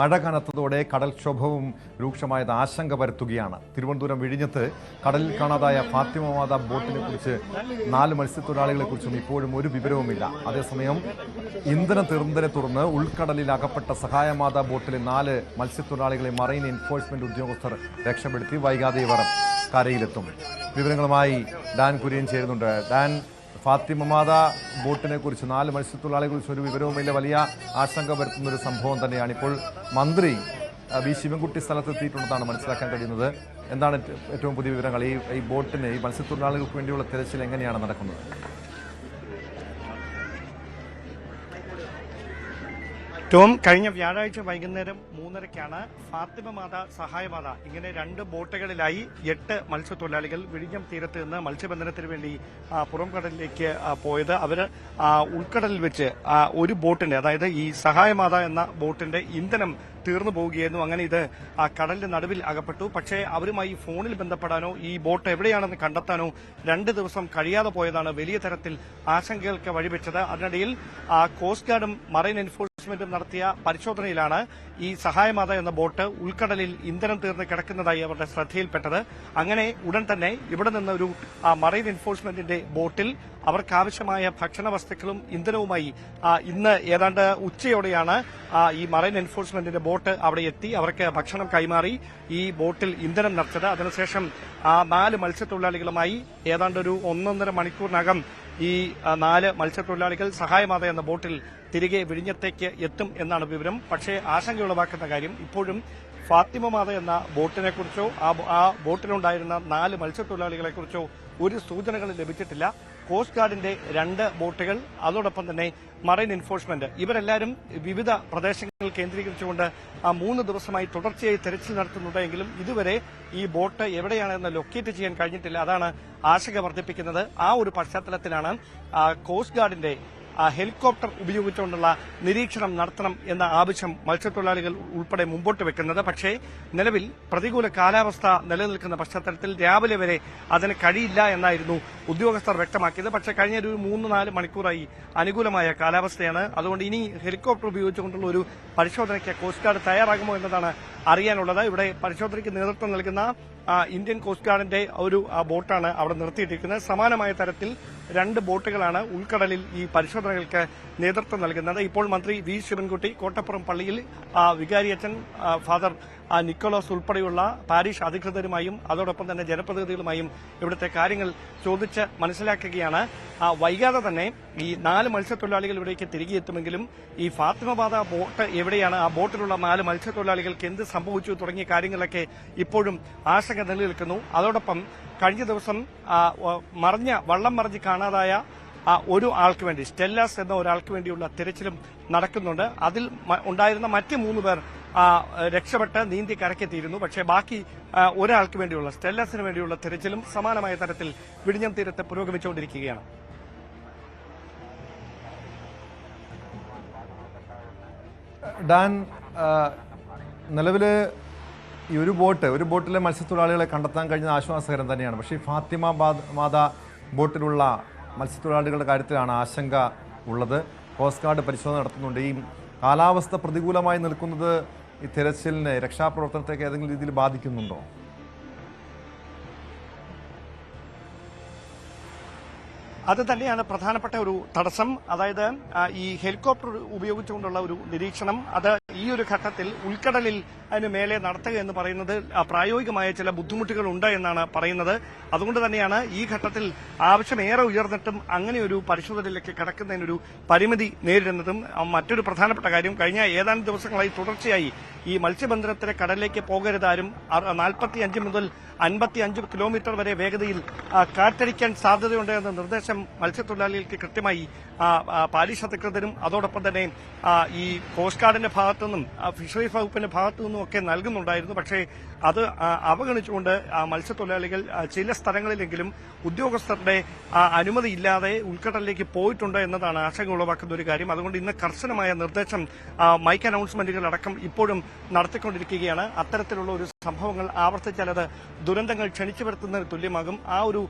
മഴ കനത്തതോടെ കടൽക്ഷോഭവും രൂക്ഷമായത് ആശങ്ക പരത്തുകയാണ്. തിരുവനന്തപുരം വിഴിഞ്ഞത്ത് കടലിൽ കാണാതായ ഫാത്തിമ മാത ബോട്ടിനെ കുറിച്ച് നാല് മത്സ്യത്തൊഴിലാളികളെ കുറിച്ചും ഇപ്പോഴും ഒരു വിവരവുമില്ല. അതേസമയം ഇന്ധനം തീർന്നതിനെ തുടർന്ന് ഉൾക്കടലിൽ അകപ്പെട്ട സഹായമാത ബോട്ടിലെ നാല് മത്സ്യത്തൊഴിലാളികളെ മറൈൻ എൻഫോഴ്സ്മെന്റ് ഉദ്യോഗസ്ഥർ രക്ഷപ്പെടുത്തി വൈകാതെ ഇവർ കരയിലെത്തും. വിവരങ്ങളുമായി ഡാൻ കുര്യൻ ചേരുന്നുണ്ട്. ഡാൻ ഫാത്തിമ മാത ബോട്ടിനെ കുറിച്ച് നാല് മത്സ്യത്തൊഴിലാളികളെ കുറിച്ച് ഒരു വിവരവുമില്ല വലിയ ആശങ്ക വരുത്തുന്ന ഒരു സംഭവം തന്നെയാണ് ഇപ്പോൾ മന്ത്രി വി. ശിവൻകുട്ടി സ്ഥലത്തെത്തിയിട്ടുണ്ടെന്നാണ് മനസ്സിലാക്കാൻ കഴിയുന്നത്. എന്താണ് ഏറ്റവും പുതിയ വിവരങ്ങൾ? ഈ ഈ ബോട്ടിന് ഈ മത്സ്യത്തൊഴിലാളികൾക്ക് വേണ്ടിയുള്ള തിരച്ചിൽ എങ്ങനെയാണ് നടക്കുന്നത്? ടോം കഴിഞ്ഞ വ്യാഴാഴ്ച വൈകുന്നേരം മൂന്നരയ്ക്കാണ് മാത സഹായമാത. ഇങ്ങനെ രണ്ട് ബോട്ടുകളിലായി എട്ട് മത്സ്യത്തൊഴിലാളികൾ വിഴിഞ്ഞം തീരത്ത് നിന്ന് മത്സ്യബന്ധനത്തിന് വേണ്ടി പുറംകടലിലേക്ക് പോയത്. അവർ ഉൾക്കടലിൽ വെച്ച് ഒരു ബോട്ടിന്റെ അതായത് ഈ സഹായമാത എന്ന ബോട്ടിന്റെ ഇന്ധനം തീർന്നു പോവുകയായിരുന്നു. അങ്ങനെ ഇത് ആ കടലിന്റെ നടുവിൽ അകപ്പെട്ടു. പക്ഷേ അവരുമായി ഫോണിൽ ബന്ധപ്പെടാനോ ഈ ബോട്ട് എവിടെയാണെന്ന് കണ്ടെത്താനോ രണ്ട് ദിവസം കഴിയാതെ പോയതാണ് വലിയ തരത്തിൽ ആശങ്കകൾക്ക് വഴിവെച്ചത്. അതിനിടയിൽ കോസ്റ്റ് ഗാർഡും മറൈൻ എൻഫോഴ്സ്മെന്റും നടത്തിയ പരിശോധനയിലാണ് ഈ സഹായമാത എന്ന ബോട്ട് ഉൾക്കടലിൽ ഇന്ധനം തീർന്ന് കിടക്കുന്നതായി അവരുടെ ശ്രദ്ധയിൽപ്പെട്ടത്. അങ്ങനെ ഉടൻ തന്നെ ഇവിടെ നിന്ന് ഒരു മറൈൻ എൻഫോഴ്സ്മെന്റിന്റെ ബോട്ടിൽ അവർക്കാവശ്യമായ ഭക്ഷണ വസ്തുക്കളും ഇന്ധനവുമായി ഇന്ന് ഏതാണ്ട് ഉച്ചയോടെയാണ് ഈ മറൈൻ എൻഫോഴ്സ്മെന്റിന്റെ ബോട്ട് അവിടെ എത്തി. അവർക്ക് ഭക്ഷണം കൈമാറി. ഈ ബോട്ടിൽ ഇന്ധനം നിറച്ചത്. അതിനുശേഷം നാല് മത്സ്യത്തൊഴിലാളികളുമായി ഏതാണ്ട് ഒരു ഒന്നൊന്നര മണിക്കൂറിനകം ഈ നാല് മത്സ്യത്തൊഴിലാളികൾ സഹായമാത എന്ന ബോട്ടിൽ തിരികെ വിഴിഞ്ഞത്തേക്ക് എത്തും എന്നാണ് വിവരം. പക്ഷേ ആശങ്കയുളവാക്കുന്ന കാര്യം ഇപ്പോഴും ഫാത്തിമ മാത എന്ന ബോട്ടിനെ കുറിച്ചോ ആ ബോട്ടിലുണ്ടായിരുന്ന നാല് മത്സ്യത്തൊഴിലാളികളെ കുറിച്ചോ ഒരു സൂചനകളും ലഭിച്ചിട്ടില്ല. കോസ്റ്റ് ഗാർഡിന്റെ രണ്ട് ബോട്ടുകൾ അതോടൊപ്പം തന്നെ മറൈൻ എൻഫോഴ്സ്മെന്റ്. ഇവരെല്ലാവരും വിവിധ പ്രദേശങ്ങൾ കേന്ദ്രീകരിച്ചുകൊണ്ട് ആ മൂന്ന് ദിവസമായി തുടർച്ചയായി തെരച്ചിൽ നടത്തുന്നുണ്ട് എങ്കിലും ഇതുവരെ ഈ ബോട്ട് എവിടെയാണെന്ന് ലൊക്കേറ്റ് ചെയ്യാൻ കഴിഞ്ഞിട്ടില്ല. അതാണ് ആശങ്ക വർദ്ധിപ്പിക്കുന്നത്. ആ ഒരു പശ്ചാത്തലത്തിലാണ് കോസ്റ്റ് ഗാർഡിന്റെ ഹെലികോപ്റ്റർ ഉപയോഗിച്ചുകൊണ്ടുള്ള നിരീക്ഷണം നടത്തണം എന്ന ആവശ്യം മത്സ്യത്തൊഴിലാളികൾ ഉൾപ്പെടെ മുമ്പോട്ട് വെക്കുന്നത്. പക്ഷേ നിലവിൽ പ്രതികൂല കാലാവസ്ഥ നിലനിൽക്കുന്ന പശ്ചാത്തലത്തിൽ രാവിലെ വരെ അതിന് കഴിയില്ല എന്നായിരുന്നു ഉദ്യോഗസ്ഥർ വ്യക്തമാക്കിയത്. പക്ഷേ കഴിഞ്ഞ ഒരു മൂന്ന് നാല് മണിക്കൂറായി അനുകൂലമായ കാലാവസ്ഥയാണ്. അതുകൊണ്ട് ഇനി ഹെലികോപ്റ്റർ ഉപയോഗിച്ചുകൊണ്ടുള്ള ഒരു പരിശോധനയ്ക്ക് കോസ്റ്റ് ഗാർഡ് തയ്യാറാകുമോ എന്നതാണ് അറിയാനുള്ളത്. ഇവിടെ പരിശോധനയ്ക്ക് നേതൃത്വം നൽകുന്ന ആ, ഇന്ത്യൻ കോസ്റ്റ് ഗാർഡിന്റെ ഒരു ബോട്ടാണ് അവിടെ നിർത്തിയിട്ടിരിക്കുന്നത്. സമാനമായ തരത്തിൽ രണ്ട് ബോട്ടുകളാണ് ഉൾക്കടലിൽ ഈ പരിശോധനകൾക്ക് നേതൃത്വം നൽകുന്നത്. ഇപ്പോൾ മന്ത്രി വി ശിവൻകുട്ടി കോട്ടപ്പുറം പള്ളിയിൽ വികാരിയച്ചൻ ഫാദർ നിക്കോളോസ് ഉൾപ്പെടെയുള്ള പാരീഷ് അധികൃതരുമായും അതോടൊപ്പം തന്നെ ജനപ്രതിനിധികളുമായും ഇവിടുത്തെ കാര്യങ്ങൾ ചോദിച്ച് മനസ്സിലാക്കുകയാണ്. ആ, വൈകാതെ തന്നെ ഈ നാല് മത്സ്യത്തൊഴിലാളികൾ ഇവിടേക്ക് തിരികെ എത്തുമെങ്കിലും ഈ ഫാത്തിമബാദ ബോട്ട് എവിടെയാണ്? ആ ബോട്ടിലുള്ള നാല് മത്സ്യത്തൊഴിലാളികൾക്ക് എന്ത് സംഭവിച്ചു തുടങ്ങിയ കാര്യങ്ങളൊക്കെ ഇപ്പോഴും ആശങ്ക നിലനിൽക്കുന്നു. അതോടൊപ്പം കഴിഞ്ഞ ദിവസം മറിഞ്ഞ വള്ളം മറിഞ്ഞ് കാണാതായ ഒരു ആൾക്ക് വേണ്ടി സ്റ്റെല്ലാസ് എന്ന ഒരാൾക്ക് വേണ്ടിയുള്ള തിരച്ചിലും നടക്കുന്നുണ്ട്. അതിൽ ഉണ്ടായിരുന്ന മറ്റ് മൂന്ന് പേർ രക്ഷപ്പെട്ട് നീന്തി കരക്കെത്തിയിരുന്നു പക്ഷേ ബാക്കി ഒരാൾക്ക് വേണ്ടിയുള്ള സ്റ്റെല്ലസിന് വേണ്ടിയുള്ള തിരച്ചിലും സമാനമായ തരത്തിൽ വിഴിഞ്ഞം തീരത്ത് പുരോഗമിച്ചുകൊണ്ടിരിക്കുകയാണ്. ഡാൻ നിലവിൽ ഈ ഒരു ബോട്ട് ഒരു ബോട്ടിലെ മത്സ്യത്തൊഴിലാളികളെ കണ്ടെത്താൻ കഴിഞ്ഞ ആശ്വാസകരം തന്നെയാണ്. പക്ഷേ ഫാത്തിമ മാത ബോട്ടിലുള്ള മത്സ്യത്തൊഴിലാളികളുടെ കാര്യത്തിലാണ് ആശങ്ക ഉള്ളത്. കോസ്റ്റ് ഗാർഡ് പരിശോധന നടത്തുന്നുണ്ട്. ഈ കാലാവസ്ഥ പ്രതികൂലമായി നിൽക്കുന്നത് ഈ തിരച്ചിലിനെ രക്ഷാപ്രവർത്തനത്തേക്ക് ഏതെങ്കിലും രീതിയിൽ ബാധിക്കുന്നുണ്ടോ? അത് തന്നെയാണ് പ്രധാനപ്പെട്ട ഒരു തടസ്സം. അതായത് ഈ ഹെലികോപ്റ്റർ ഉപയോഗിച്ചുകൊണ്ടുള്ള ഒരു നിരീക്ഷണം. അത് ഈ ഒരു ഘട്ടത്തിൽ ഉൾക്കടലിൽ അതിന് മേലെ നടത്തുക എന്ന് പറയുന്നത് പ്രായോഗികമായ ചില ബുദ്ധിമുട്ടുകൾ ഉണ്ട് എന്നാണ് പറയുന്നത്. അതുകൊണ്ട് തന്നെയാണ് ഈ ഘട്ടത്തിൽ ആവശ്യമേറെ ഉയർന്നിട്ടും അങ്ങനെ ഒരു പരിശോധനയിലേക്ക് കിടക്കുന്നതിനൊരു പരിമിതി നേരിടുന്നതും മറ്റൊരു പ്രധാനപ്പെട്ട കാര്യം കഴിഞ്ഞ ഏതാനും ദിവസങ്ങളായി തുടർച്ചയായി ഈ മത്സ്യബന്ധനത്തിന് കടലിലേക്ക് പോകരുതാരും നാൽപ്പത്തി അഞ്ച് മുതൽ അൻപത്തി അഞ്ച് കിലോമീറ്റർ വരെ വേഗതയിൽ കാറ്റടിക്കാൻ സാധ്യതയുണ്ട് എന്ന നിർദ്ദേശം മത്സ്യത്തൊഴിലാളികൾക്ക് കൃത്യമായി പാരീഷ് അധികൃതരും അതോടൊപ്പം തന്നെ ഈ കോസ്റ്റ് ഗാർഡിന്റെ ഭാഗത്തു നിന്നും ആ, ഫിഷറീസ് വകുപ്പിന്റെ ഭാഗത്തു നിന്നും ഒക്കെ നൽകുന്നുണ്ടായിരുന്നു. പക്ഷേ അത് അവഗണിച്ചുകൊണ്ട് മത്സ്യത്തൊഴിലാളികൾ ചില സ്ഥലങ്ങളിലെങ്കിലും ഉദ്യോഗസ്ഥരുടെ അനുമതി ഇല്ലാതെ ഉൾക്കടലിലേക്ക് പോയിട്ടുണ്ട് എന്നതാണ് ആശങ്ക ഉളവാക്കുന്ന ഒരു കാര്യം. അതുകൊണ്ട് ഇന്ന് കർശനമായ നിർദ്ദേശം മൈക്ക് അനൗൺസ്മെന്റുകൾ അടക്കം ഇപ്പോഴും നടത്തിക്കൊണ്ടിരിക്കുകയാണ്. അത്തരത്തിലുള്ള ഒരു സംഭവങ്ങൾ ആവർത്തിച്ചാൽ അത് ദുരന്തങ്ങൾ ക്ഷണിച്ചു വരുത്തുന്നതിന് തുല്യമാകും. ആ ഒരു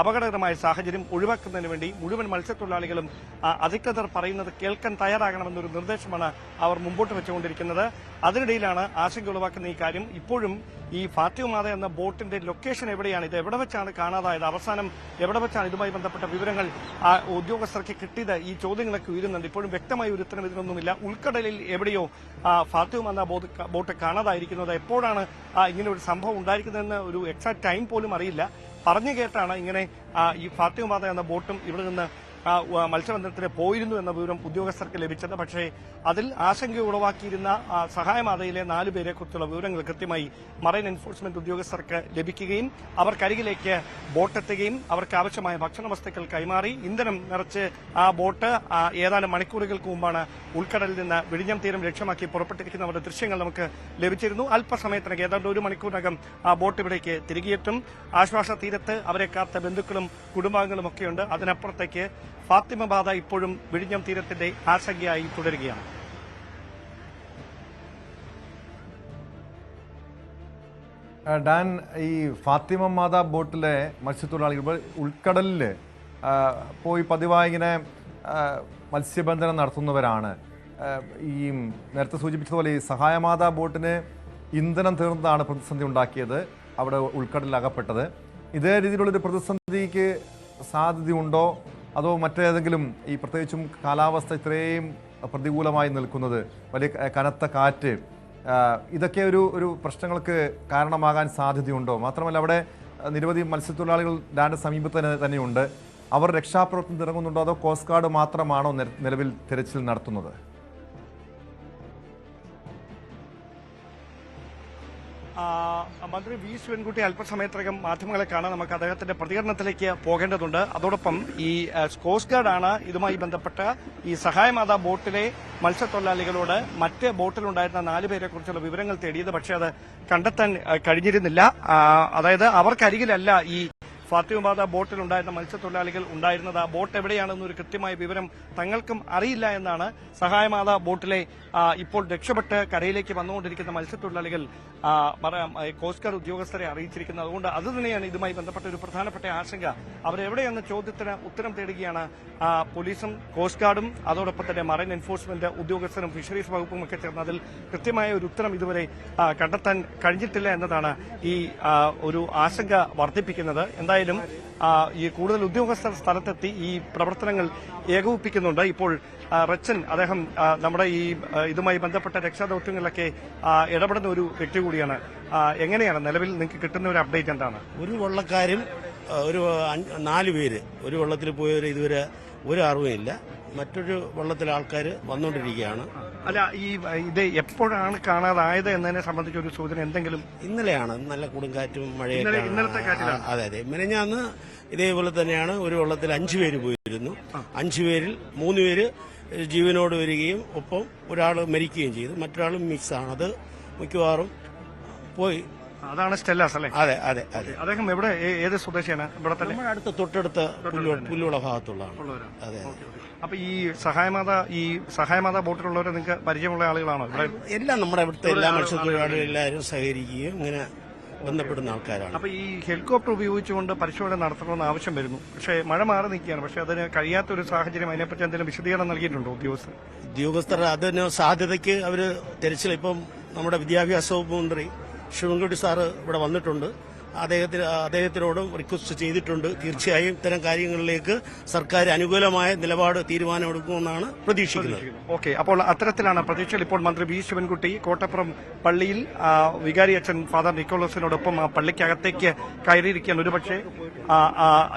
അപകടകരമായ സാഹചര്യം ഒഴിവാക്കുന്നതിന് വേണ്ടി മുഴുവൻ മത്സ്യത്തൊഴിലാളികളും അധികൃതർ പറയുന്നത് കേൾക്കാൻ തയ്യാറാകണമെന്നൊരു നിർദ്ദേശമാണ് അവർ മുമ്പോട്ട് വെച്ചുകൊണ്ടിരിക്കുന്നത്. അതിനിടയിലാണ് ആശങ്ക ഉളവാക്കുന്ന ഈ കാര്യം. ഇപ്പോഴും ഈ ഫാത്തിമാത എന്ന ബോട്ടിന്റെ ലൊക്കേഷൻ എവിടെയാണ്? ഇത് എവിടെ വെച്ചാണ് കാണാതായത്? അവസാനം എവിടെ വെച്ചാണ് ഇതുമായി ബന്ധപ്പെട്ട വിവരങ്ങൾ ആ ഉദ്യോഗസ്ഥർക്ക് കിട്ടിയത്? ഈ ചോദ്യങ്ങളൊക്കെ ഉയരുന്നുണ്ട്. ഇപ്പോഴും വ്യക്തമായ ഒരു ഉത്തരം ഇതിനൊന്നുമില്ല. ഉൾക്കടലിൽ എവിടെയോ ആ, ഫാത്തിമ എന്ന ബോട്ട് കാണാതായിരിക്കുന്നത്. എപ്പോഴാണ് ഇങ്ങനെ ഒരു സംഭവം ഉണ്ടായിരിക്കുന്നതെന്ന് ഒരു എക്സാക്ട് ടൈം പോലും അറിയില്ല. പറഞ്ഞു കേട്ടാണ് ഇങ്ങനെ ഈ ഫാത്തിമാത എന്ന ബോട്ടും ഇവിടെ നിന്ന് മത്സ്യബന്ധനത്തിന് പോയിരുന്നു എന്ന വിവരം ഉദ്യോഗസ്ഥർക്ക് ലഭിച്ചത്. പക്ഷേ അതിൽ ആശങ്ക ഉളവാക്കിയിരുന്ന സഹായമാതയിലെ നാലു പേരെ കുറിച്ചുള്ള വിവരങ്ങൾ കൃത്യമായി മറൈൻ എൻഫോഴ്സ്മെന്റ് ഉദ്യോഗസ്ഥർക്ക് ലഭിക്കുകയും അവർക്കരികിലേക്ക് ബോട്ടെത്തുകയും അവർക്ക് ആവശ്യമായ ഭക്ഷണ വസ്തുക്കൾ കൈമാറി ഇന്ധനം നിറച്ച് ആ ബോട്ട് ഏതാനും മണിക്കൂറുകൾക്ക് മുമ്പാണ് ഉൾക്കടലിൽ നിന്ന് വിഴിഞ്ഞം തീരം ലക്ഷ്യമാക്കി പുറപ്പെട്ടിരിക്കുന്നവരുടെ ദൃശ്യങ്ങൾ നമുക്ക് ലഭിച്ചിരുന്നു. അല്പസമയത്തിനകം ഏതാണ്ട് ഒരു മണിക്കൂറിനകം ആ ബോട്ട് ഇവിടേക്ക് തിരികെയെത്തും. ആശ്വാസ തീരത്ത് അവരെ കാത്ത ബന്ധുക്കളും കുടുംബാംഗങ്ങളും ഒക്കെയുണ്ട്. അതിനപ്പുറത്തേക്ക് ഫാത്തിമ ബാധ ഇപ്പോഴും വിഴിഞ്ഞം തീരത്തിന്റെ ആശങ്കയായി തുടരുകയാണ്. ഡാൻ ഈ ഫാത്തിമ മാതാ ബോട്ടിലെ മത്സ്യത്തൊഴിലാളികൾ ഉൾക്കടലിൽ പോയി പതിവായി ഇങ്ങനെ മത്സ്യബന്ധനം നടത്തുന്നവരാണ്. ഈ നേരത്തെ സൂചിപ്പിച്ചതുപോലെ ഈ സഹായമാതാ ബോട്ടിന് ഇന്ധനം തീർന്നതാണ് പ്രതിസന്ധി ഉണ്ടാക്കിയത് അവിടെ ഉൾക്കടലിൽ അകപ്പെട്ടത്. ഇതേ രീതിയിലുള്ളൊരു പ്രതിസന്ധിക്ക് സാധ്യതയുണ്ടോ? അതോ മറ്റേതെങ്കിലും ഈ പ്രത്യേകിച്ചും കാലാവസ്ഥ ഇത്രയും പ്രതികൂലമായി നിൽക്കുന്നത് വലിയ കനത്ത കാറ്റ് ഇതൊക്കെ ഒരു ഒരു പ്രശ്നങ്ങൾക്ക് കാരണമാകാൻ സാധ്യതയുണ്ടോ? മാത്രമല്ല അവിടെ നിരവധി മത്സ്യത്തൊഴിലാളികൾ ഡാന്റെ സമീപത്ത് തന്നെ തന്നെയുണ്ട്. അവർ രക്ഷാപ്രവർത്തനം ഇറങ്ങുന്നുണ്ടോ? അതോ കോസ്റ്റ് ഗാർഡ് മാത്രമാണോ നിലവിൽ തിരച്ചിൽ നടത്തുന്നത്? മന്ത്രി വി ശിവൻകുട്ടി അല്പസമയത്തിനകം മാധ്യമങ്ങളെ കാണാൻ നമുക്ക് അദ്ദേഹത്തിന്റെ പ്രതികരണത്തിലേക്ക് പോകേണ്ടതുണ്ട്. അതോടൊപ്പം ഈ കോസ്റ്റ് ഗാർഡാണ് ഇതുമായി ബന്ധപ്പെട്ട ഈ സഹായമാതാ ബോട്ടിലെ മത്സ്യത്തൊഴിലാളികളോട് മറ്റ് ബോട്ടിലുണ്ടായിരുന്ന നാല് പേരെ കുറിച്ചുള്ള വിവരങ്ങൾ തേടിയത്. പക്ഷേ അത് കണ്ടെത്താൻ കഴിഞ്ഞിരുന്നില്ല. അതായത് അവർക്കരികിലല്ല ഈ ഫാത്തിമബാദ ബോട്ടിലുണ്ടായിരുന്ന മത്സ്യത്തൊഴിലാളികൾ ഉണ്ടായിരുന്നത്. ആ ബോട്ട് എവിടെയാണെന്നൊരു കൃത്യമായ വിവരം തങ്ങൾക്കും അറിയില്ല എന്നാണ് സഹായമാത ബോട്ടിലെ ഇപ്പോൾ രക്ഷപ്പെട്ട് കരയിലേക്ക് വന്നുകൊണ്ടിരിക്കുന്ന മത്സ്യത്തൊഴിലാളികൾ കോസ്റ്റ് ഗാർഡ് ഉദ്യോഗസ്ഥരെ അറിയിച്ചിരിക്കുന്നത്. അതുകൊണ്ട് അത് തന്നെയാണ് ഇതുമായി ബന്ധപ്പെട്ട ഒരു പ്രധാനപ്പെട്ട ആശങ്ക. അവരെവിടെയെന്ന ചോദ്യത്തിന് ഉത്തരം തേടുകയാണ് പോലീസും കോസ്റ്റ് ഗാർഡും അതോടൊപ്പം തന്നെ മറൈൻ എൻഫോഴ്സ്മെന്റ് ഉദ്യോഗസ്ഥരും ഫിഷറീസ് വകുപ്പും ഒക്കെ ചേർന്ന് അതിൽ കൃത്യമായ ഒരു ഉത്തരം ഇതുവരെ കണ്ടെത്താൻ കഴിഞ്ഞിട്ടില്ല എന്നതാണ് ഈ ഒരു ആശങ്ക വർദ്ധിപ്പിക്കുന്നത്. എന്തായാലും ആ, ഈ കൂടുതൽ ഉദ്യോഗസ്ഥർ സ്ഥലത്തെത്തി ഈ പ്രവർത്തനങ്ങൾ ഏകോപിപ്പിക്കുന്നുണ്ട്. ഇപ്പോൾ റച്ചൻ അദ്ദേഹം നമ്മുടെ ഈ ഇതുമായി ബന്ധപ്പെട്ട രക്ഷാദൌത്യങ്ങളിലൊക്കെ ഇടപെടുന്ന ഒരു വ്യക്തി കൂടിയാണ്. എങ്ങനെയാണ് നിലവിൽ നിങ്ങൾക്ക് കിട്ടുന്ന ഒരു അപ്ഡേറ്റ് എന്താണ്? ഒരു വള്ളക്കാരും ഒരു നാല് പേര് ഒരു വള്ളത്തിൽ പോയവർ ഇതുവരെ ഒരു അറിവുമില്ല മറ്റൊരു വള്ളത്തിലെ ആൾക്കാർ വന്നുകൊണ്ടിരിക്കുകയാണ് അല്ല ഈ ഇത് എപ്പോഴാണ് കാണാതായത് എന്നതിനെ സംബന്ധിച്ച ഒരു സൂചന എന്തെങ്കിലും? ഇന്നലെയാണ്. നല്ല കൊടുങ്കാറ്റും മഴയൊക്കെ ഇന്നലെ- ഇന്നലത്തെ കാറ്റിലാണ്. അതെ അതെ. മിനഞ്ഞാന്ന് ഇതേപോലെ തന്നെയാണ് ഒരു വെള്ളത്തിൽ അഞ്ചു പേര് പോയിരുന്നു. അഞ്ചു പേരിൽ മൂന്ന് പേര് ജീവനോട് വരികയും ഒപ്പം ഒരാൾ മരിക്കുകയും ചെയ്തു. മറ്റൊരാൾ മിക്സാണ് അത് മിക്കവാറും പോയി അതാണ് സ്റ്റെല്ലാസ് അല്ലേ? അതെ അതെ അതെ. അദ്ദേഹം എവിടെ ഏത് സ്വദേശിയാണ്? ഇവിടെ തന്നെ? നമ്മുടെ അടുത്ത പുല്ലുള്ള പുല്ലു പുല്ലുള ഭാഗത്തുള്ളതാണ്. അതെ അപ്പൊ ഈ സഹായമാത ഈ സഹായമാത ബോട്ടിലുള്ളവരെ നിങ്ങൾക്ക് പരിചയമുള്ള ആളുകളാണോ എല്ലാം നമ്മുടെ ഇവിടുത്തെ എല്ലാ മത്സ്യത്തൊഴിലാളികളും എല്ലാവരും സഹകരിക്കുകയും ഇങ്ങനെ ബന്ധപ്പെടുന്ന ആൾക്കാരാണ്. അപ്പൊ ഈ ഹെലികോപ്റ്റർ ഉപയോഗിച്ചുകൊണ്ട് പരിശോധന നടത്തണമെന്ന് ആവശ്യം വരുന്നു. പക്ഷേ മഴ മാറി നിൽക്കുകയാണ്. പക്ഷേ അതിന് കഴിയാത്ത ഒരു സാഹചര്യം അതിനെപ്പറ്റി എന്തെങ്കിലും വിശദീകരണം നൽകിയിട്ടുണ്ടോ ഉദ്യോഗസ്ഥർ? ഉദ്യോഗസ്ഥർ അതിന് സാധ്യതയ്ക്ക് അവർ തെരച്ചിൽ ഇപ്പം നമ്മുടെ വിദ്യാഭ്യാസ വകുപ്പ് മന്ത്രി ശിവൻകുട്ടി സാറ് ഇവിടെ വന്നിട്ടുണ്ട്. അദ്ദേഹത്തിന് അദ്ദേഹത്തിനോടും റിക്വസ്റ്റ് ചെയ്തിട്ടുണ്ട്. തീർച്ചയായും ഇത്തരം കാര്യങ്ങളിലേക്ക് സർക്കാർ അനുകൂലമായ നിലപാട് തീരുമാനമെടുക്കുമെന്നാണ് പ്രതീക്ഷിക്കുന്നത്. ഓക്കെ. അപ്പോൾ അത്തരത്തിലാണ് പ്രതീക്ഷയിൽ ഇപ്പോൾ മന്ത്രി വി. ശിവൻകുട്ടി കോട്ടപ്പുറം പള്ളിയിൽ വികാരി അച്ഛൻ ഫാദർ നിക്കോളസിനോടൊപ്പം ആ പള്ളിക്കകത്തേക്ക് കയറിയിരിക്കുകയാണ്. ഒരുപക്ഷെ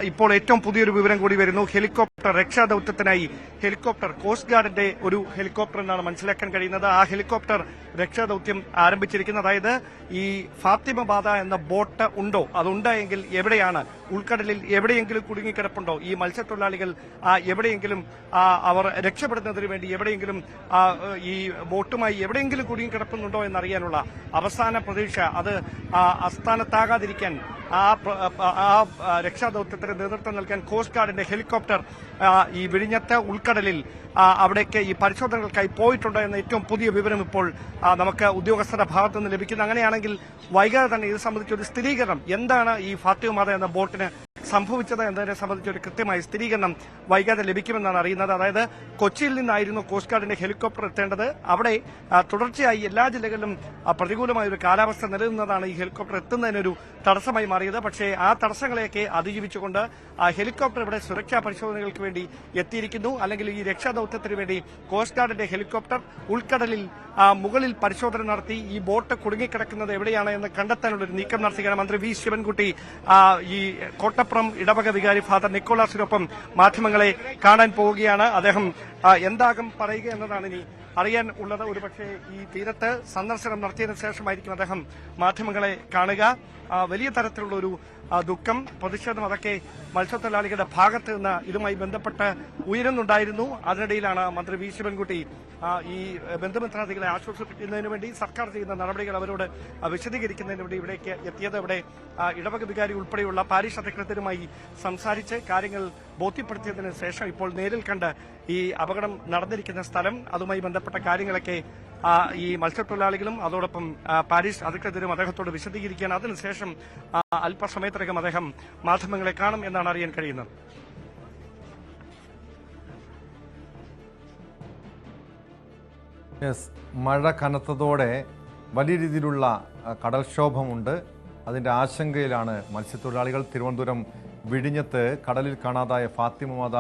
ഇപ്പോൾ ഏറ്റവും പുതിയൊരു വിവരം കൂടി വരുന്നു. ഹെലികോപ്റ്റർ രക്ഷാദൌത്യത്തിനായി ഹെലികോപ്റ്റർ കോസ്റ്റ് ഗാർഡിന്റെ ഒരു ഹെലികോപ്റ്റർ എന്നാണ് മനസ്സിലാക്കാൻ കഴിയുന്നത്. ആ ഹെലികോപ്റ്റർ രക്ഷാദൌത്യം ആരംഭിച്ചിരിക്കുന്നത് അതായത് ഈ ഫാത്തിമബാദ എന്ന ബോട്ട് ഉണ്ടോ? അതുണ്ടെങ്കിൽ എവിടെയാണ്? ഉൾക്കടലിൽ എവിടെയെങ്കിലും കുടുങ്ങിക്കിടപ്പുണ്ടോ? ഈ മത്സ്യത്തൊഴിലാളികൾ എവിടെയെങ്കിലും അവർ രക്ഷപ്പെടുന്നതിന് വേണ്ടി എവിടെയെങ്കിലും ഈ ബോട്ടുമായി എവിടെയെങ്കിലും കുടുങ്ങിക്കിടപ്പുന്നുണ്ടോ എന്നറിയാനുള്ള അവസാന പ്രതീക്ഷ. അത് അസ്ഥാനത്താകാതിരിക്കാൻ ആ രക്ഷാദൌത്യത്തിന് നേതൃത്വം നൽകാൻ കോസ്റ്റ് ഗാർഡിന്റെ ഹെലികോപ്റ്റർ ഈ വിഴിഞ്ഞത്തെ ഉൾക്കടലിൽ അവിടേക്ക് ഈ പരിശോധനകൾക്കായി പോയിട്ടുണ്ട് എന്ന ഏറ്റവും പുതിയ വിവരം ഇപ്പോൾ നമുക്ക് ഉദ്യോഗസ്ഥരുടെ ഭാഗത്തു നിന്ന് ലഭിക്കുന്നു. അങ്ങനെയാണെങ്കിൽ വൈകാതെ തന്നെ ഇത് സംബന്ധിച്ച ഒരു സ്ഥിരീകരണം. എന്താണ് ഈ ഫാത്തിമാത എന്ന ബോട്ടിന് സംഭവിച്ചത് എന്നതിനെ സംബന്ധിച്ച് ഒരു കൃത്യമായ സ്ഥിരീകരണം വൈകാതെ ലഭിക്കുമെന്നാണ് അറിയുന്നത്. അതായത് കൊച്ചിയിൽ നിന്നായിരുന്നു കോസ്റ്റ് ഗാർഡിന്റെ ഹെലികോപ്റ്റർ എത്തേണ്ടത്. അവിടെ തുടർച്ചയായി എല്ലാ ജില്ലകളിലും പ്രതികൂലമായ ഒരു കാലാവസ്ഥ നിലനിന്നതാണ് ഈ ഹെലികോപ്റ്റർ എത്തുന്നതിനൊരു തടസ്സമായി മാറിയത്. പക്ഷേ ആ തടസ്സങ്ങളെയൊക്കെ അതിജീവിച്ചുകൊണ്ട് ആ ഹെലികോപ്റ്റർ ഇവിടെ സുരക്ഷാ പരിശോധനകൾക്ക് വേണ്ടി എത്തിയിരിക്കുന്നു. അല്ലെങ്കിൽ ഈ രക്ഷാദൌത്യത്തിന് വേണ്ടി കോസ്റ്റ് ഗാർഡിന്റെ ഹെലികോപ്റ്റർ ഉൾക്കടലിൽ മുകളിൽ പരിശോധന നടത്തി ഈ ബോട്ട് കുടുങ്ങിക്കിടക്കുന്നത് എവിടെയാണ് എന്ന് കണ്ടെത്താനുള്ള ഒരു നീക്കം നടത്തുകയാണ് മന്ത്രി വി. ശിവൻകുട്ടി. ഈ കോട്ടപ്പുറം ഇടവക വികാരി ഫാദർ നിക്കോളാസിനൊപ്പം മാധ്യമങ്ങളെ കാണാൻ പോവുകയാണ്. അദ്ദേഹം എന്താകും പറയുക എന്നതാണ് ഇനി അറിയാൻ ഉള്ളത്. ഒരുപക്ഷെ ഈ തീരത്ത് സന്ദർശനം നടത്തിയതിനു ശേഷമായിരിക്കും അദ്ദേഹം മാധ്യമങ്ങളെ കാണുക. വലിയ തരത്തിലുള്ള ഒരു ദുഃഖം പ്രതിഷേധം അതൊക്കെ മത്സ്യത്തൊഴിലാളികളുടെ ഭാഗത്ത് നിന്ന് ഇതുമായി ബന്ധപ്പെട്ട് ഉയരുന്നുണ്ടായിരുന്നു. അതിനിടയിലാണ് മന്ത്രി വി ശിവൻകുട്ടി ഈ ബന്ധുമിത്രാദികളെ ആശ്വസിപ്പിക്കുന്നതിന് വേണ്ടി സർക്കാർ ചെയ്യുന്ന നടപടികൾ അവരോട് വിശദീകരിക്കുന്നതിന് വേണ്ടി ഇവിടേക്ക് എത്തിയത്. ഇവിടെ ഇടവക വികാരി ഉൾപ്പെടെയുള്ള പാരീഷ് അധികൃതരുമായി സംസാരിച്ച് കാര്യങ്ങൾ ബോധ്യപ്പെടുത്തിയതിന് ശേഷം ഇപ്പോൾ നേരിൽ കണ്ട് ഈ അപകടം നടന്നിരിക്കുന്ന സ്ഥലം അതുമായി ബന്ധപ്പെട്ട കാര്യങ്ങളൊക്കെ ഈ മത്സ്യത്തൊഴിലാളികളും അതോടൊപ്പം പാരീസ് അധികൃതരും അദ്ദേഹത്തോട് വിശദീകരിക്കുകയാണ്. അതിനുശേഷം അല്പസമയത്തിനകം അദ്ദേഹം മാധ്യമങ്ങളെ കാണും എന്നാണ് അറിയാൻ കഴിയുന്നത്. മഴ കനത്തതോടെ വലിയ രീതിയിലുള്ള കടൽക്ഷോഭമുണ്ട്. അതിന്റെ ആശങ്കയിലാണ് മത്സ്യത്തൊഴിലാളികൾ. തിരുവനന്തപുരം വിഴിഞ്ഞത്ത് കടലിൽ കാണാതായ ഫാത്തിമ മാത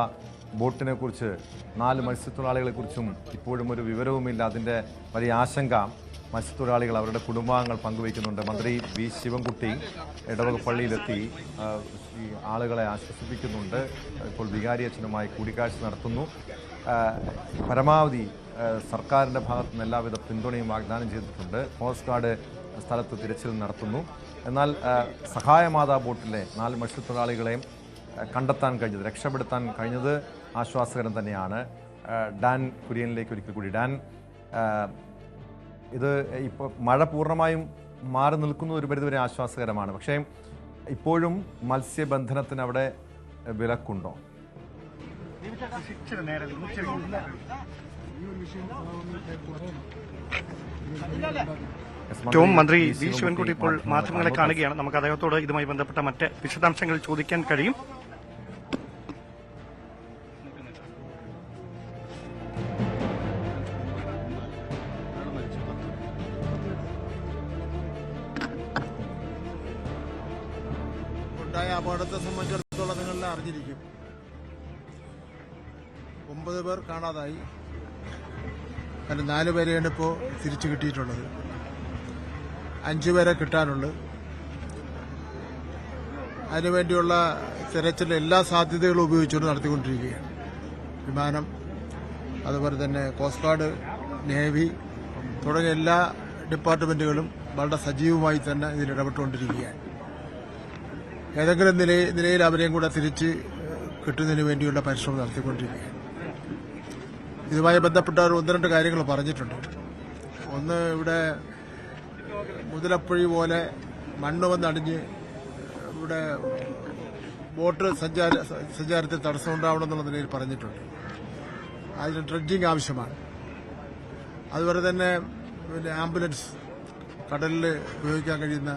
ബോട്ടിനെ കുറിച്ച് നാല് മത്സ്യത്തൊഴിലാളികളെ കുറിച്ചും ഇപ്പോഴും ഒരു വിവരവുമില്ല. അതിന്റെ വലിയ ആശങ്ക മത്സ്യത്തൊഴിലാളികൾ അവരുടെ കുടുംബാംഗങ്ങൾ പങ്കുവയ്ക്കുന്നുണ്ട്. മന്ത്രി വി ശിവൻകുട്ടി ഇടവക പള്ളിയിലെത്തി ഈ ആളുകളെ ആശ്വസിപ്പിക്കുന്നുണ്ട്. ഇപ്പോൾ വികാരി അച്ഛനുമായി കൂടിക്കാഴ്ച നടത്തുന്നു. പരമാവധി സർക്കാരിന്റെ ഭാഗത്തുനിന്ന് എല്ലാവിധ പിന്തുണയും വാഗ്ദാനം ചെയ്തിട്ടുണ്ട്. കോസ്റ്റ് ഗാർഡ് സ്ഥലത്ത് തിരച്ചിൽ നടത്തുന്നു. എന്നാൽ സഹായമാതാ ബോട്ടിലെ നാല് മത്സ്യത്തൊഴിലാളികളെയും കണ്ടെത്താൻ കഴിഞ്ഞത് രക്ഷപ്പെടുത്താൻ കഴിഞ്ഞത് ആശ്വാസകരം തന്നെയാണ്. ഡാൻ കുര്യനിലേക്ക് ഒരിക്കൽ കൂടി. ഡാൻ ഇത് ഇപ്പോൾ മഴ പൂർണമായും മാറി നിൽക്കുന്ന ഒരു പരിധിവരെ ആശ്വാസകരമാണ്. പക്ഷേ ഇപ്പോഴും മത്സ്യബന്ധനത്തിന് അവിടെ വിലക്കുണ്ടോ? ഏറ്റവും മന്ത്രി വി ശിവൻകുട്ടി ഇപ്പോൾ മാധ്യമങ്ങളെ കാണുകയാണ്. നമുക്ക് അദ്ദേഹത്തോട് ഇതുമായി ബന്ധപ്പെട്ട മറ്റ് വിശദാംശങ്ങൾ ചോദിക്കാൻ കഴിയും. ഉണ്ടായ അപകടത്തെ സംബന്ധിച്ചിടത്തോളം നിങ്ങളെല്ലാം അറിഞ്ഞിരിക്കും. ഒമ്പത് പേർ കാണാതായി. അതിൽ നാല് പേരെയാണ് ഇപ്പോൾ തിരിച്ചു കിട്ടിയിട്ടുള്ളത്. അഞ്ചു പേരെ കിട്ടാനുണ്ട്. അതിനുവേണ്ടിയുള്ള തിരച്ചിൽ എല്ലാ സാധ്യതകളും ഉപയോഗിച്ചുകൊണ്ട് നടത്തിക്കൊണ്ടിരിക്കുകയാണ്. വിമാനം അതുപോലെ തന്നെ കോസ്റ്റ് ഗാർഡ് നേവി തുടങ്ങിയ എല്ലാ ഡിപ്പാർട്ട്മെന്റുകളും വളരെ സജീവമായി തന്നെ ഇതിൽ ഇടപെട്ടുകൊണ്ടിരിക്കുകയാണ്. ഏതെങ്കിലും നില നിലയിൽ അവരെയും കൂടെ തിരിച്ച് കിട്ടുന്നതിന് വേണ്ടിയുള്ള പരിശ്രമം നടത്തിക്കൊണ്ടിരിക്കുകയാണ്. ഇതുമായി ബന്ധപ്പെട്ട ഒന്ന് രണ്ട് കാര്യങ്ങൾ പറഞ്ഞിട്ടുണ്ട്. ഒന്ന് ഇവിടെ മുതലപ്പുഴി പോലെ മണ്ണ് വന്നടിഞ്ഞ് ഇവിടെ ബോട്ട് സഞ്ചാര സഞ്ചാരത്തിൽ തടസ്സമുണ്ടാവണമെന്നുള്ള നിലയിൽ പറഞ്ഞിട്ടുണ്ട്. അതിന് ഡ്രഡ്ജിങ് ആവശ്യമാണ്. അതുപോലെ തന്നെ പിന്നെ ആംബുലൻസ് കടലിൽ ഉപയോഗിക്കാൻ കഴിയുന്ന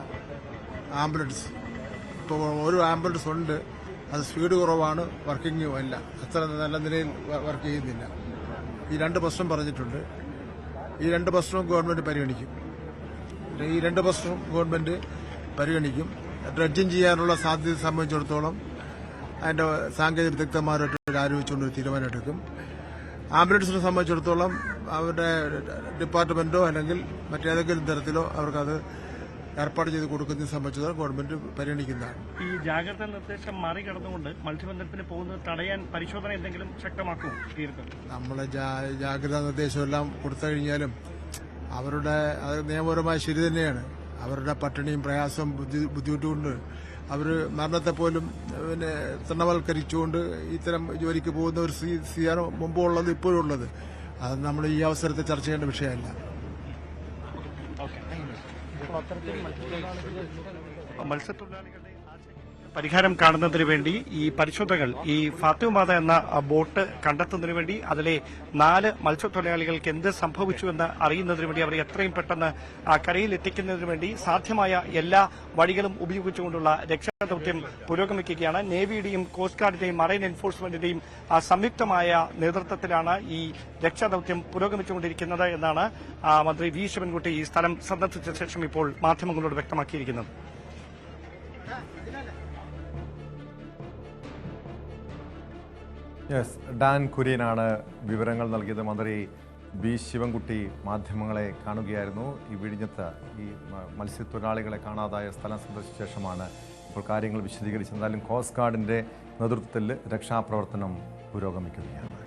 ആംബുലൻസ്. ഇപ്പോൾ ഒരു ആംബുലൻസ് ഉണ്ട്. അത് സ്പീഡ് കുറവാണ് വർക്കിംഗ് അല്ല. അത്ര നല്ല നിലയിൽ വർക്ക് ചെയ്യുന്നില്ല. ഈ രണ്ട് പ്രശ്നം പറഞ്ഞിട്ടുണ്ട്. ഈ രണ്ട് പ്രശ്നവും ഗവൺമെന്റ് പരിഗണിക്കും. ഈ രണ്ട് പ്രശ്നവും ഗവൺമെന്റ് പരിഗണിക്കും. ഡ്രഡ്ജിങ് ചെയ്യാനുള്ള സാധ്യത സംബന്ധിച്ചിടത്തോളം അതിന്റെ സാങ്കേതിക വിദഗ്ധന്മാരായിട്ട് ആലോചിച്ചുകൊണ്ട് ഒരു തീരുമാനമെടുക്കും. ആംബുലൻസിനെ സംബന്ധിച്ചിടത്തോളം അവരുടെ ഡിപ്പാർട്ട്മെന്റോ അല്ലെങ്കിൽ മറ്റേതെങ്കിലും തരത്തിലോ അവർക്കത് ഏർപ്പാട് ചെയ്ത് കൊടുക്കുന്നതിനെ സംബന്ധിച്ചിടത്തോളം ഗവൺമെന്റ് പരിഗണിക്കുന്നതാണ്. ഈ ജാഗ്രതാ നിർദ്ദേശം മറികടന്നുകൊണ്ട് മത്സ്യബന്ധനത്തിന് പോകുന്നത് തടയാൻ പരിശോധന എന്തെങ്കിലും ശക്തമാക്കും തീർത്തും. നമ്മളെ ജാഗ്രതാ നിർദ്ദേശമെല്ലാം കൊടുത്തു കഴിഞ്ഞാലും അവരുടെ അത് നിയമപരമായ ശരി തന്നെയാണ്. അവരുടെ പട്ടിണിയും പ്രയാസവും ബുദ്ധിമുട്ടുകൊണ്ട് ബുദ്ധിമുട്ടും കൊണ്ട് അവർ മരണത്തെ പോലും പിന്നെ തൃണവൽക്കരിച്ചുകൊണ്ട് ഇത്തരം ജോലിക്ക് പോകുന്ന ഒരു സ്ഥിതിയാണ് മുമ്പുള്ളത് ഇപ്പോഴും ഉള്ളത് അത് നമ്മൾ ഈ അവസരത്തിൽ ചർച്ച ചെയ്യേണ്ട വിഷയമല്ല. മത്സ്യത്തൊഴിലാളികളുടെ പരിഹാരം കാണുന്നതിന് വേണ്ടി ഈ പരിശോധനകൾ ഈ ഫാത്തിമാത എന്ന ബോട്ട് കണ്ടെത്തുന്നതിന് വേണ്ടി അതിലെ നാല് മത്സ്യത്തൊഴിലാളികൾക്ക് എന്ത് സംഭവിച്ചു എന്ന് അറിയുന്നതിന് വേണ്ടി അവരെ എത്രയും പെട്ടെന്ന് കരയിൽ എത്തിക്കുന്നതിന് വേണ്ടി സാധ്യമായ എല്ലാ വഴികളും ഉപയോഗിച്ചുകൊണ്ടുള്ള രക്ഷാദൌത്യം പുരോഗമിക്കുകയാണ്. നേവിയുടെയും കോസ്റ്റ് ഗാർഡിന്റെയും മറൈൻ എൻഫോഴ്സ്മെന്റിന്റെയും സംയുക്തമായ നേതൃത്വത്തിലാണ് ഈ രക്ഷാദൌത്യം പുരോഗമിച്ചുകൊണ്ടിരിക്കുന്നത് എന്നാണ് മന്ത്രി വി. ശിവൻകുട്ടി ഈ സ്ഥലം സന്ദർശിച്ച ശേഷം ഇപ്പോൾ മാധ്യമങ്ങളോട് വ്യക്തമാക്കിയിരിക്കുന്നത്. യെസ് ഡാൻ കുര്യനാണ് വിവരങ്ങൾ നൽകിയത്. മന്ത്രി ബി. ശിവൻകുട്ടി മാധ്യമങ്ങളെ കാണുകയായിരുന്നു. ഈ വിഴിഞ്ഞത്ത് ഈ മത്സ്യത്തൊഴിലാളികളെ കാണാതായ സ്ഥലം സന്ദർശിച്ച ശേഷമാണ് ഇപ്പോൾ കാര്യങ്ങൾ വിശദീകരിച്ചത്. എന്തായാലും കോസ്റ്റ് ഗാർഡിന്റെ നേതൃത്വത്തിൽ രക്ഷാപ്രവർത്തനം പുരോഗമിക്കുകയാണ്.